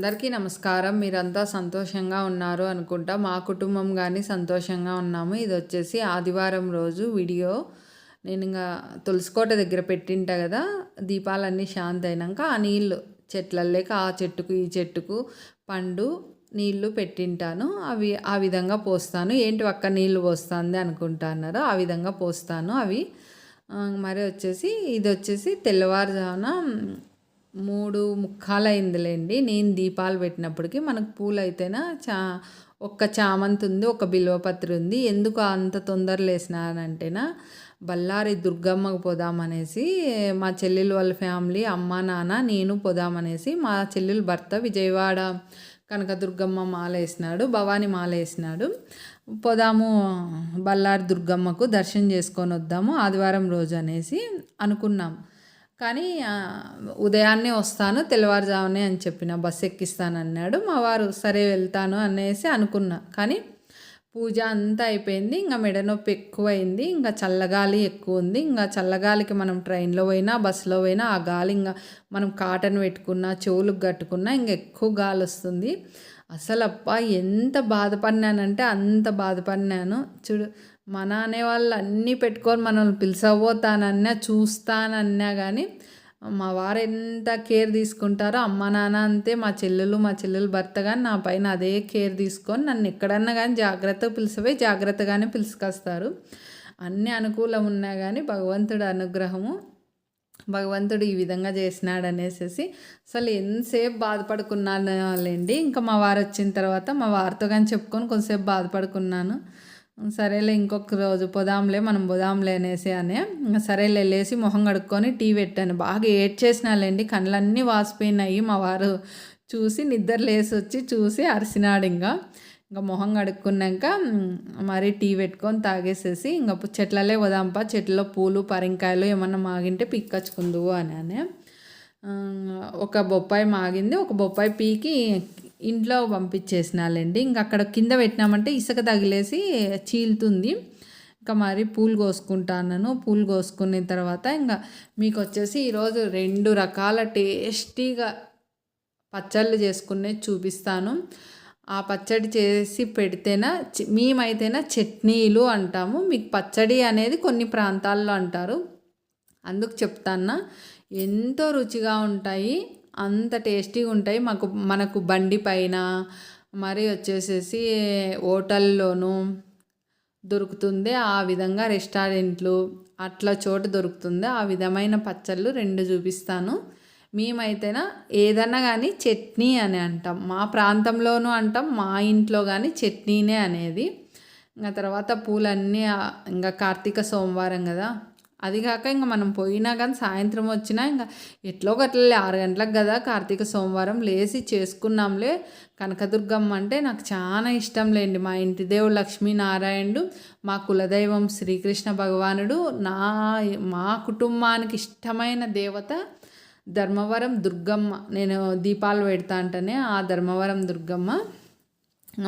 అందరికీ నమస్కారం. మీరంతా సంతోషంగా ఉన్నారు అనుకుంటా. మా కుటుంబం కానీ సంతోషంగా ఉన్నాము. ఇది వచ్చేసి ఆదివారం రోజు వీడియో. నేను ఇంకా తులసికోట దగ్గర పెట్టింటా కదా. దీపాలన్నీ శాంతి అయినాక ఆ నీళ్ళు చెట్లల్లేక ఆ చెట్టుకు ఈ చెట్టుకు పండు నీళ్ళు పెట్టింటాను. అవి ఆ విధంగా పోస్తాను. ఏంటి ఒక్క నీళ్ళు పోస్తుంది అనుకుంటున్నారు ఆ విధంగా పోస్తాను అవి. మరి వచ్చేసి ఇది వచ్చేసి తెల్లవారుజామున మూడు ముక్కాలైందిలేండి. నేను దీపాలు పెట్టినప్పటికీ మనకు పూలు అయితేనా చా ఒక్క చామంతి ఉంది ఒక బిల్వపత్రి ఉంది ఎందుకు అంత తొందర లేసినానంటేనా బళ్ళారి దుర్గమ్మకు పోదామనేసి మా చెల్లెలు వాళ్ళ ఫ్యామిలీ అమ్మ నాన్న నేను పోదామనేసి మా చెల్లెలు భర్త విజయవాడ కనకదుర్గమ్మ మాల వేసినాడు భవాని మాల వేసినాడు పోదాము బళ్ళారి దుర్గమ్మకు దర్శనం చేసుకొని వద్దాము ఆదివారం రోజు అనేసి అనుకున్నాం. కానీ ఉదయాన్నే వస్తాను తెల్లవారుజామునే అని చెప్పిన బస్సు ఎక్కిస్తాను అన్నాడు మా వారు సరే వెళ్తాను అనేసి అనుకున్నా. కానీ పూజ అంతా అయిపోయింది. ఇంకా మెడ నొప్పి ఎక్కువైంది. ఇంకా చల్లగాలి ఎక్కువ ఉంది. ఇంకా చల్లగాలికి మనం ట్రైన్లో పోయినా బస్సులో పోయినా ఆ గాలి ఇంకా మనం కాటన్ పెట్టుకున్నా చెవులకు కట్టుకున్నా ఇంకా ఎక్కువ గాలి వస్తుంది. అసలు అప్ప ఎంత బాధపడినానంటే అంత బాధపడినాను. చూడు మన అనేవాళ్ళు అన్నీ పెట్టుకొని మనల్ని పిలిచబోతానన్నా చూస్తానన్నా కానీ మా వారు ఎంత కేర్ తీసుకుంటారో అమ్మ నాన్న అంతే మా చెల్లెలు మా చెల్లెలు భర్త కానీ నా పైన అదే కేర్ తీసుకొని నన్ను ఎక్కడన్నా కానీ జాగ్రత్తగా పిలిచిపోయి జాగ్రత్తగానే పిలుచుకొస్తారు. అన్ని అనుకూలం ఉన్నా కానీ భగవంతుడి అనుగ్రహము భగవంతుడు ఈ విధంగా చేసినాడు అనేసి అసలు ఎంతసేపు బాధపడుకున్నాను లేండి. ఇంకా మా వారు వచ్చిన తర్వాత మా వారితో కానీ చెప్పుకొని కొంతసేపు బాధపడుకున్నాను. సరేలే ఇంకొక రోజు పొదాంలే మనం పొదాంలే అనేసి అని సరేలే లేసి మొహం కడుక్కొని టీ పెట్టాను. బాగా ఏడ్చేసినాలేండి కళ్ళన్నీ వాసిపోయినాయి. మా వారు చూసి నిద్ర లేసి వచ్చి చూసి అరిసినాడు ఇంకా. ఇంకా మొహం కడుక్కున్నాక మరి టీ పెట్టుకొని తాగేసేసి ఇంకా చెట్లలే పోదాంపా చెట్లలో పూలు పరింకాయలు ఏమన్నా మాగింటే పిక్కచ్చుకుందువు అని అని. ఒక బొప్పాయి మాగింది ఒక బొప్పాయి పీకి ఇంట్లో పంపించేసినాలండి. ఇంకా అక్కడ కింద పెట్టినామంటే ఇసుక తగిలేసి చీలుతుంది. ఇంకా మరి పూలు కోసుకుంటాను పూలు కోసుకున్న తర్వాత ఇంకా మీకు వచ్చేసి ఈరోజు రెండు రకాల టేస్టీగా పచ్చళ్ళు చేసుకునే చూపిస్తాను. ఆ పచ్చడి చేసి పెడితేనా మేమైతేనా చట్నీలు అంటాము. మీకు పచ్చడి అనేది కొన్ని ప్రాంతాల్లో అంటారు. అందుకు చెప్తాన్నా. ఎంతో రుచిగా ఉంటాయి. అంత టేస్టీగా ఉంటాయి. మాకు మనకు బండి పైన మరి వచ్చేసేసి హోటల్లోనూ దొరుకుతుంది. ఆ విధంగా రెస్టారెంట్లు అట్లా చోట దొరుకుతుంది. ఆ విధమైన పచ్చళ్ళు రెండు చూపిస్తాను. మేమైతేనా ఏదన్నా కానీ చట్నీ అని అంటాం. మా ప్రాంతంలోనూ అంటాం మా ఇంట్లో కానీ చట్నీనే అనేది. ఇంకా తర్వాత పూలన్నీ ఇంకా కార్తీక సోమవారం కదా. అది కాక ఇంకా మనం పోయినా కానీ సాయంత్రం వచ్చినా ఇంకా ఎట్లో గట్లలే ఆరు గంటలకు కదా కార్తీక సోమవారం లేచి చేసుకున్నాంలే కనకదుర్గమ్మ అంటే నాకు చాలా ఇష్టం లేండి. మా ఇంటి దేవుడు లక్ష్మీనారాయణుడు మా కులదైవం శ్రీకృష్ణ భగవానుడు నా మా కుటుంబానికి ఇష్టమైన దేవత ధర్మవరం దుర్గమ్మ. నేను దీపాలు పెడతా అంటేనే ఆ ధర్మవరం దుర్గమ్మ.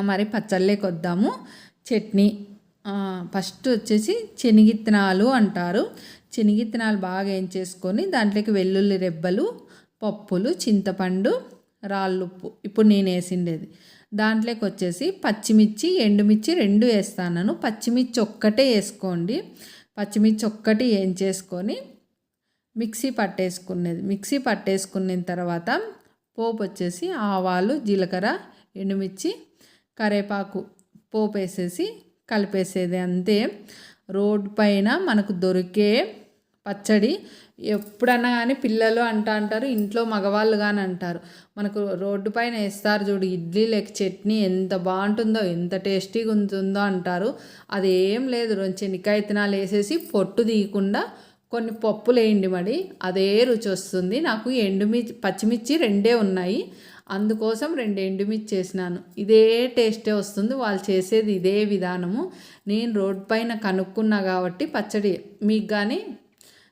మరి పచ్చళ్ళేకి వద్దాము చట్నీ. ఫస్ట్ వచ్చేసి శనిగిత్తనాలు అంటారు. శనగిత్తనాలు బాగా ఏం చేసుకొని దాంట్లోకి వెల్లుల్లి రెబ్బలు పప్పులు చింతపండు రాళ్ళుప్పు. ఇప్పుడు నేను వేసిండేది. దాంట్లోకి వచ్చేసి పచ్చిమిర్చి ఎండుమిర్చి రెండు వేస్తాను పచ్చిమిర్చి ఒక్కటే వేసుకోండి. పచ్చిమిర్చి ఒక్కటి ఏం చేసుకొని మిక్సీ పట్టేసుకునేది. మిక్సీ పట్టేసుకున్న తర్వాత పోపు వచ్చేసి ఆవాలు జీలకర్ర ఎండుమిర్చి కరేపాకు పోపు వేసేసి కలిపేసేది అంతే. రోడ్ పైన మనకు దొరికే పచ్చడి ఎప్పుడన్నా కానీ పిల్లలు అంటా అంటారు ఇంట్లో మగవాళ్ళు కానీ అంటారు. మనకు రోడ్డు పైన వేస్తారు చూడు ఇడ్లీ లేక చట్నీ ఎంత బాగుంటుందో ఎంత టేస్టీగా ఉంటుందో అంటారు. అది ఏం లేదు చెనిక్కాయ తినాలు వేసేసి పొట్టు తీయకుండా కొన్ని పప్పులు వేయండి మరి అదే రుచి వస్తుంది. నాకు ఎండుమిర్చి పచ్చిమిర్చి రెండే ఉన్నాయి. అందుకోసం రెండు ఎండుమిర్చి చేసినాను ఇదే టేస్టే వస్తుంది. వాళ్ళు చేసేది ఇదే విధానము. నేను రోడ్ పైన కనుక్కున్నా కాబట్టి పచ్చడి మీకు కానీ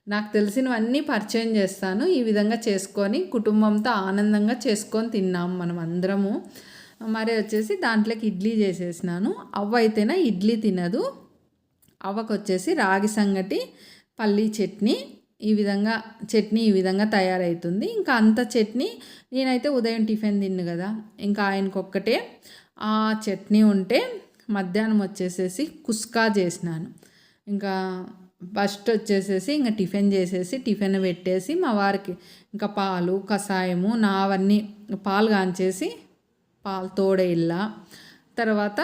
నాకు తెలిసినవన్నీ పరిచయం చేస్తాను. ఈ విధంగా చేసుకొని కుటుంబంతో ఆనందంగా చేసుకొని తిన్నాము మనం అందరము. మరి వచ్చేసి దాంట్లోకి ఇడ్లీ చేసేసినాను. అవ్వ అయితేనా ఇడ్లీ తినదు. అవ్వకు వచ్చేసి రాగి సంగటి పల్లీ చట్నీ ఈ విధంగా చట్నీ ఈ విధంగా తయారవుతుంది ఇంకా అంత చట్నీ నేనైతే ఉదయం టిఫిన్ తిన్ను కదా. ఇంకా ఆయనకొక్కటే ఆ చట్నీ ఉంటే మధ్యాహ్నం వచ్చేసేసి కుస్కా చేసినాను. ఇంకా ఫస్ట్ వచ్చేసేసి ఇంకా టిఫిన్ చేసేసి టిఫిన్ పెట్టేసి మా వారికి ఇంకా పాలు కషాయము నావన్నీ పాలు కాంచేసి పాలు తోడేళ్ళ తర్వాత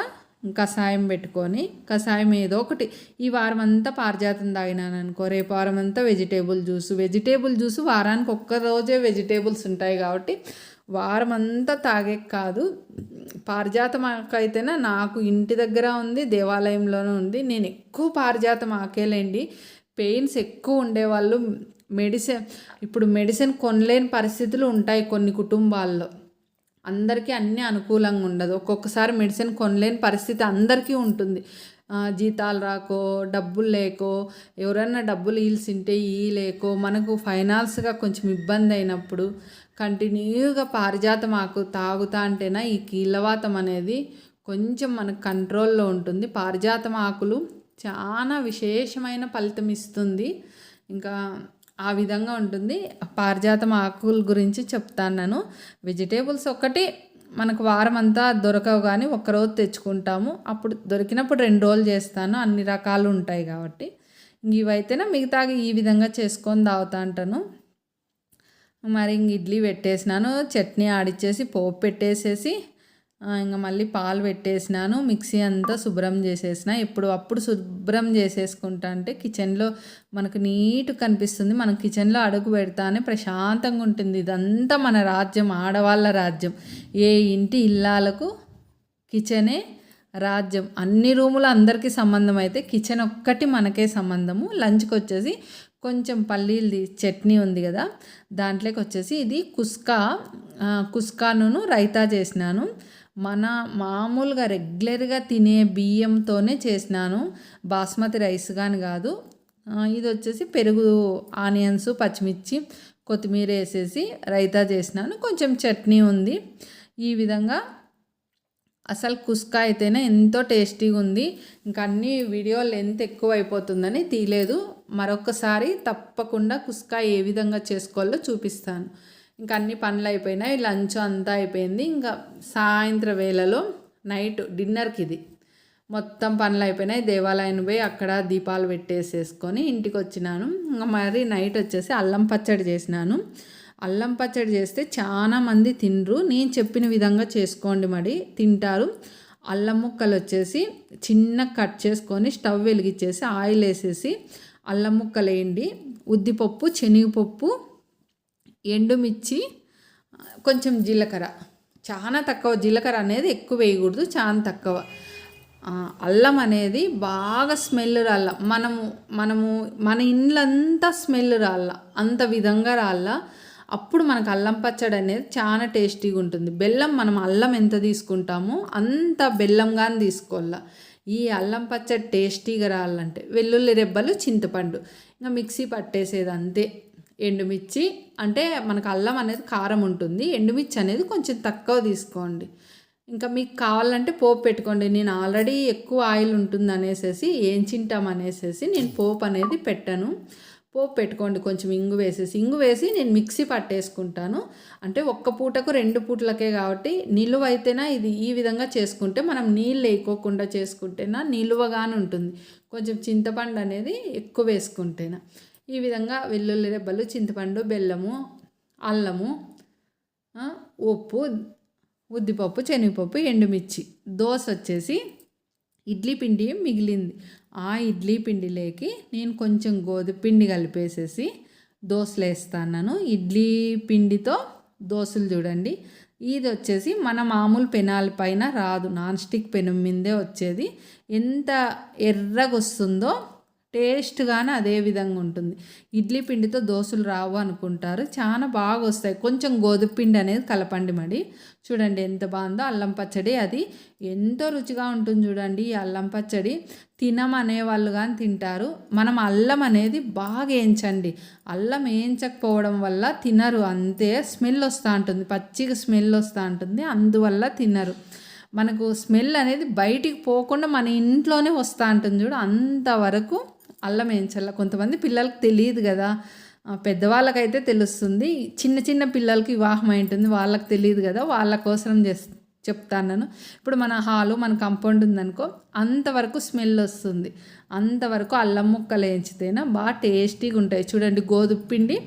కషాయం పెట్టుకొని కషాయం ఏదో ఒకటి. ఈ వారం అంతా పారిజాతం తాగినాను అనుకో రేపు వారం అంతా వెజిటేబుల్ జ్యూస్ వెజిటేబుల్ జ్యూస్ వారానికి ఒక్క రోజే వెజిటేబుల్స్ ఉంటాయి కాబట్టి వారం అంతా తాగే కాదు. పారిజాతం ఆకైతేనే నాకు ఇంటి దగ్గర ఉంది దేవాలయంలోనూ ఉంది. నేను ఎక్కువ పారిజాతం ఆకేలేండి. పెయిన్స్ ఎక్కువ ఉండేవాళ్ళు. మెడిసిన్ ఇప్పుడు మెడిసిన్ కొనలేని పరిస్థితులు ఉంటాయి కొన్ని కుటుంబాల్లో. అందరికీ అన్నీ అనుకూలంగా ఉండదు. ఒక్కొక్కసారి మెడిసిన్ కొనలేని పరిస్థితి అందరికీ ఉంటుంది. జీతాలు రాకో డబ్బులు లేకో ఎవరన్నా డబ్బులు ఈల్సింటే ఈ లేకో మనకు ఫైనాన్స్గా కొంచెం ఇబ్బంది అయినప్పుడు కంటిన్యూగా పారిజాతం ఆకు తాగుతా అంటేనా ఈ కీళ్ళవాతం అనేది కొంచెం మనకు కంట్రోల్లో ఉంటుంది. పారిజాతం ఆకులు చాలా విశేషమైన ఫలితం ఇస్తుంది. ఇంకా ఆ విధంగా ఉంటుంది. పారిజాతం ఆకుల గురించి చెప్తాను నేను. వెజిటేబుల్స్ ఒక్కటి మనకు వారం అంతా దొరకవు కానీ ఒక్కరోజు తెచ్చుకుంటాము. అప్పుడు దొరికినప్పుడు రెండు రోజులు చేస్తాను. అన్ని రకాలు ఉంటాయి కాబట్టి. ఇవైతేనే మిగతా ఈ విధంగా చేసుకొని తాగుతా అంటాను మరి ఇంక ఇడ్లీ పెట్టేసినాను. చట్నీ ఆడిచ్చేసి పోపు పెట్టేసేసి ఇంకా మళ్ళీ పాలు పెట్టేసినాను మిక్సీ అంతా శుభ్రం చేసేసిన. ఎప్పుడు అప్పుడు శుభ్రం చేసేసుకుంటా అంటే కిచెన్లో మనకు నీట్ కనిపిస్తుంది. మనం కిచెన్లో అడుగు పెడతానే ప్రశాంతంగా ఉంటుంది. ఇదంతా మన రాజ్యం ఆడవాళ్ళ రాజ్యం. ఏ ఇంటి ఇల్లాలకు కిచెనే రాజ్యం. అన్ని రూములు అందరికీ సంబంధం అయితే కిచెన్ ఒక్కటి మనకే సంబంధము. లంచ్కి వచ్చేసి కొంచెం పల్లీలది చట్నీ ఉంది కదా దాంట్లోకి వచ్చేసి ఇది కుస్కా కుస్కాను రైతా చేసినాను. మన మామూలుగా రెగ్యులర్గా తినే బియ్యంతోనే చేసినాను. బాస్మతి రైస్ కానీ కాదు. ఇది వచ్చేసి పెరుగు ఆనియన్స్ పచ్చిమిర్చి కొత్తిమీర వేసేసి రైతా చేసినాను. కొంచెం చట్నీ ఉంది. ఈ విధంగా అసలు కుస్కా అయితేనే ఎంతో టేస్టీగా ఉంది. ఇంకా అన్ని వీడియోలు ఎంత ఎక్కువ అయిపోతుందని తీయలేదు. మరొకసారి తప్పకుండా కుస్కా ఏ విధంగా చేసుకోవాలో చూపిస్తాను. ఇంకా అన్ని పనులు అయిపోయినాయి లంచ్ అంతా అయిపోయింది. ఇంకా సాయంత్రం వేళలో నైట్ డిన్నర్కి ఇది. మొత్తం పనులు అయిపోయినాయి. దేవాలయం పోయి అక్కడ దీపాలు పెట్టేసేసుకొని ఇంటికి వచ్చినాను. ఇంకా మరి నైట్ వచ్చేసి అల్లం పచ్చడి చేసినాను. అల్లం పచ్చడి చేస్తే చాలా మంది తినరు. నేను చెప్పిన విధంగా చేసుకోండి మరి తింటారు. అల్లం ముక్కలు వచ్చేసి చిన్న కట్ చేసుకొని స్టవ్ వెలిగించేసి ఆయిల్ వేసేసి అల్లం ముక్కలు వేయండి. ఉద్దిపప్పు శనగపప్పు ఎండుమిర్చి కొంచెం జీలకర్ర. చాలా తక్కువ. జీలకర్ర అనేది ఎక్కువ వేయకూడదు చాలా తక్కువ. అల్లం అనేది బాగా స్మెల్ రాళ్ళ మనము మనము మన ఇండ్లంతా స్మెల్ రాళ్ళ అంత విధంగా రాళ్ళ అప్పుడు మనకు అల్లం పచ్చడి అనేది చాలా టేస్టీగా ఉంటుంది. బెల్లం మనం అల్లం ఎంత తీసుకుంటామో అంత బెల్లంగానే తీసుకోవాలా ఈ అల్లం పచ్చడి టేస్టీగా రావాలంటే వెల్లుల్లి రెబ్బలు చింతపండు. ఇంకా మిక్సీ పట్టేసేది అంతే. ఎండుమిర్చి అంటే మనకు అల్లం అనేది కారం ఉంటుంది. ఎండుమిర్చి అనేది కొంచెం తక్కువ తీసుకోండి. ఇంకా మీకు కావాలంటే పోపు పెట్టుకోండి. నేను ఆల్రెడీ ఎక్కువ ఆయిల్ ఉంటుంది అనేసి ఏం చింటాం అనేసి నేను పోపు అనేది పెట్టాను. పోపు పెట్టుకోండి కొంచెం ఇంగు వేసేసి. ఇంగు వేసి నేను మిక్సీ పట్టేసుకుంటాను. అంటే ఒక్క పూటకు రెండు పూటలకే కాబట్టి నిలువ అయితేనా ఇది ఈ విధంగా చేసుకుంటే మనం నీళ్ళు వేయకోకుండా చేసుకుంటేనా నిలువగానే ఉంటుంది. కొంచెం చింతపండు అనేది ఎక్కువ వేసుకుంటేనా. ఈ విధంగా వెల్లుల్లి రెబ్బలు చింతపండు బెల్లము అల్లము ఉప్పు ఉద్దిపప్పు శనగపప్పు ఎండుమిర్చి. దోశ వచ్చేసి ఇడ్లీ పిండి మిగిలింది. ఆ ఇడ్లీ పిండిలోకి నేను కొంచెం గోధుమ పిండి కలిపేసేసి దోశలు వేస్తాను ఇడ్లీ పిండితో దోశలు చూడండి. ఇది వచ్చేసి మన మామూలు పెనాల పైన రాదు. నాన్ స్టిక్ పెనం మీదే వచ్చేది. ఎంత ఎర్రగా వస్తుందో టేస్ట్ కానీ అదే విధంగా ఉంటుంది. ఇడ్లీ పిండితో దోశలు రావు అనుకుంటారు. చాలా బాగా వస్తాయి. కొంచెం గోధుమ పిండి అనేది కలపండి మరి. చూడండి ఎంత బాగుందో అల్లం పచ్చడి అది. ఎంతో రుచిగా ఉంటుంది చూడండి ఈ అల్లం పచ్చడి. తినమనే వాళ్ళు కానీ తింటారు. మనం అల్లం అనేది బాగా వేయించండి. అల్లం వేయించకపోవడం వల్ల తినరు. అంతే స్మెల్ వస్తూ ఉంటుంది. పచ్చిగా స్మెల్ వస్తూ ఉంటుంది. అందువల్ల తినరు. మనకు స్మెల్ అనేది బయటికి పోకుండా మన ఇంట్లోనే వస్తూ ఉంటుంది చూడు. అంతవరకు అల్లం వేయించాల కొంతమంది పిల్లలకు తెలియదు కదా. పెద్దవాళ్ళకైతే తెలుస్తుంది. చిన్న చిన్న పిల్లలకి వివాహం అయి ఉంటుంది. వాళ్ళకి తెలియదు కదా. వాళ్ళ కోసం చే చెప్తాను నేను ఇప్పుడు మన హాలు మన కంపౌండ్ ఉందనుకో అంతవరకు స్మెల్ వస్తుంది. అంతవరకు అల్లం ముక్కలు వేయించితేనే బాగా టేస్టీగా ఉంటాయి చూడండి గోధుమ పిండి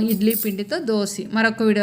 ఇడ్లీ పిండితో దోశ. మరొక వీడియో